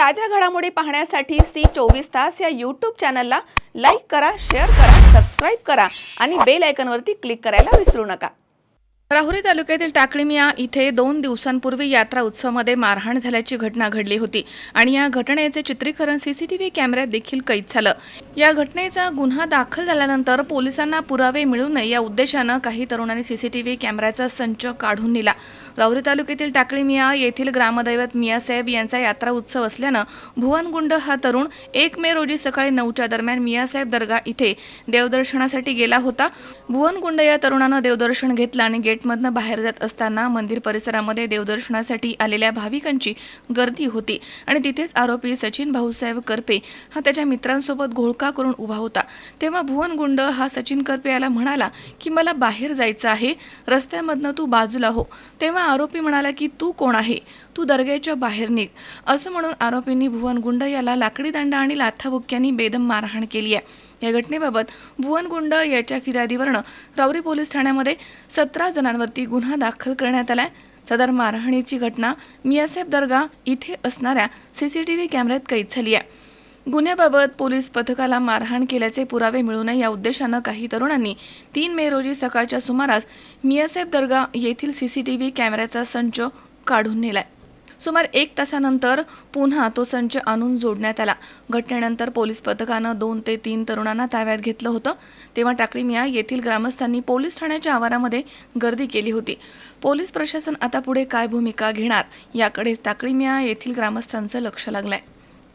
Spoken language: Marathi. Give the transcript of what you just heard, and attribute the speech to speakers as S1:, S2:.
S1: ताज्या घडामोडी पाहण्यासाठी सी चोवीस तास या यूट्यूब चॅनलला लाईक करा शेअर करा सबस्क्राईब करा आणि बेल आयकनवरती क्लिक करायला विसरू नका. राहुरी तालुक्यातील टाकळीमिया इथे दोन दिवसांपूर्वी यात्रा उत्सवामध्ये मारहाण झाल्याची घटना घडली होती आणि या घटनेचे चित्रीकरण सीसीटीव्ही कॅमेऱ्यात देखील कैद झालं. या घटनेचा गुन्हा दाखल झाल्यानंतर पोलिसांना पुरावे मिळू नये या उद्देशानं काही तरुणांनी सीसीटीव्ही कॅमेऱ्याचा संच काढून नेला. राहुरी तालुक्यातील टाकळी मिया येथील ग्रामदैवत मियासाहेब यांचा यात्रा उत्सव असल्यानं भुवनगुंड हा तरुण एक मे रोजी सकाळी नऊच्या दरम्यान मियासाहेब दर्गा इथे देवदर्शनासाठी गेला होता. भुवनगुंड या तरुणानं देवदर्शन घेतलं आणि गेटमधनं बाहेर जात असताना मंदिर परिसरामध्ये देवदर्शनासाठी आलेल्या भाविकांची गर्दी होती आणि तिथेच आरोपी सचिन भाऊसाहेब करपे हा त्याच्या मित्रांसोबत घोळका करून उभा होता. तेव्हा भुवनगुंड हा सचिन करपे याला म्हणाला की मला बाहेर जायचं आहे. रस्त्यामधनं तू बाजूला हो. तेव्हा आरोपी म्हणाला की तू कोण आहे? तू दर्ग्याच्या बाहेर निघ. असं म्हणून आरोपींनी भुवनगुंड याला लाकडी दंड आणि लाथाबुक्क्यांनी बेदम मारहाण केली आहे. या घटनेबाबत भुवनगुंड याच्या फिर्यादीवरनं राऊरी पोलीस ठाण्यामध्ये सतरा जणांवरती गुन्हा दाखल करण्यात आलाय. सदर मारहाणीची घटना मियासाहेब दर्गा इथे असणाऱ्या सीसीटीव्ही कॅमेऱ्यात कैद झाली आहे. गुन्ह्याबाबत पोलीस पथकाला मारहाण केल्याचे पुरावे मिळू नये या उद्देशानं काही तरुणांनी तीन मे रोजी सकाळच्या सुमारास मियासाहेब दर्गा येथील सीसीटीव्ही कॅमेऱ्याचा संच काढून नेलाय. सुमार एक तासानंतर पुन्हा तो संच आणून जोडण्यात आला. घटनेनंतर पोलीस पथकानं दोन ते तीन तरुणांना ताब्यात घेतलं होतं. तेव्हा टाकळीमिया येथील ग्रामस्थांनी पोलीस ठाण्याच्या आवारामध्ये गर्दी केली होती. पोलीस प्रशासन आता पुढे काय भूमिका घेणार याकडे टाकळीमिया येथील ग्रामस्थांचं लक्ष लागलंय.